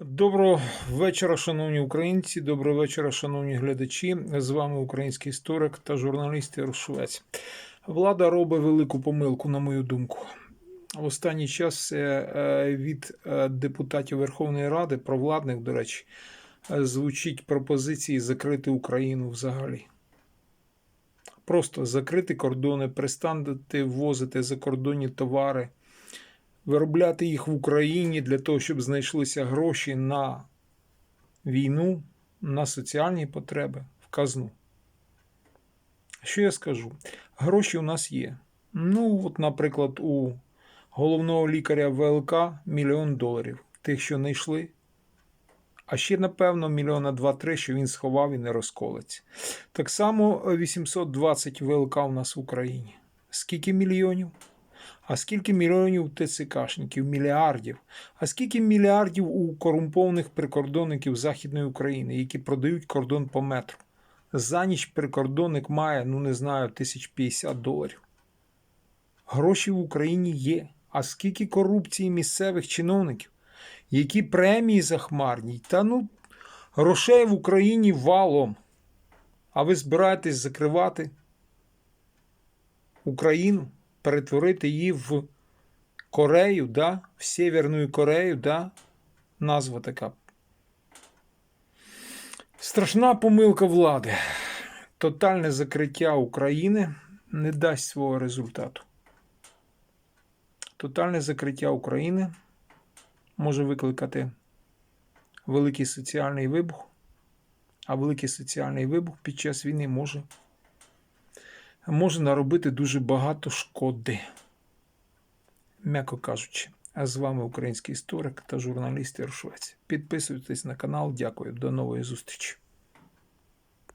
Доброго вечора, шановні українці. Доброго вечора, шановні глядачі. З вами український історик та журналіст Ігор Швець. Влада робить велику помилку, на мою думку. В останній час е, е, від е, депутатів Верховної Ради, провладних, до речі, звучить пропозиції закрити Україну взагалі. Просто закрити кордони, перестати ввозити закордонні товари, виробляти їх в Україні для того, щоб знайшлися гроші на війну, на соціальні потреби, в казну. Що я скажу? Гроші у нас є. Ну, от, наприклад, у головного лікаря ВЛК мільйон доларів, тих, що не йшли. А ще, напевно, мільйона два-три, що він сховав і не розколеться. Так само 820 ВЛК у нас в Україні. Скільки мільйонів? А скільки мільйонів ТЦКшників, мільярдів? А скільки мільярдів у корумпованих прикордонників Західної України, які продають кордон по метру? За ніч прикордонник має, ну не знаю, 1050 доларів. Гроші в Україні є. А скільки корупції місцевих чиновників? Які премії захмарні? Та ну, грошей в Україні валом. А ви збираєтесь закривати Україну? Перетворити її в Корею, да? в Северну Корею, да? назва така. Страшна помилка влади. Тотальне закриття України не дасть свого результату. Тотальне закриття України може викликати великий соціальний вибух, а великий соціальний вибух під час війни може може наробити дуже багато шкоди. М'яко кажучи, а з вами український історик та журналіст Іршвець. Підписуйтесь на канал. Дякую. До нової зустрічі.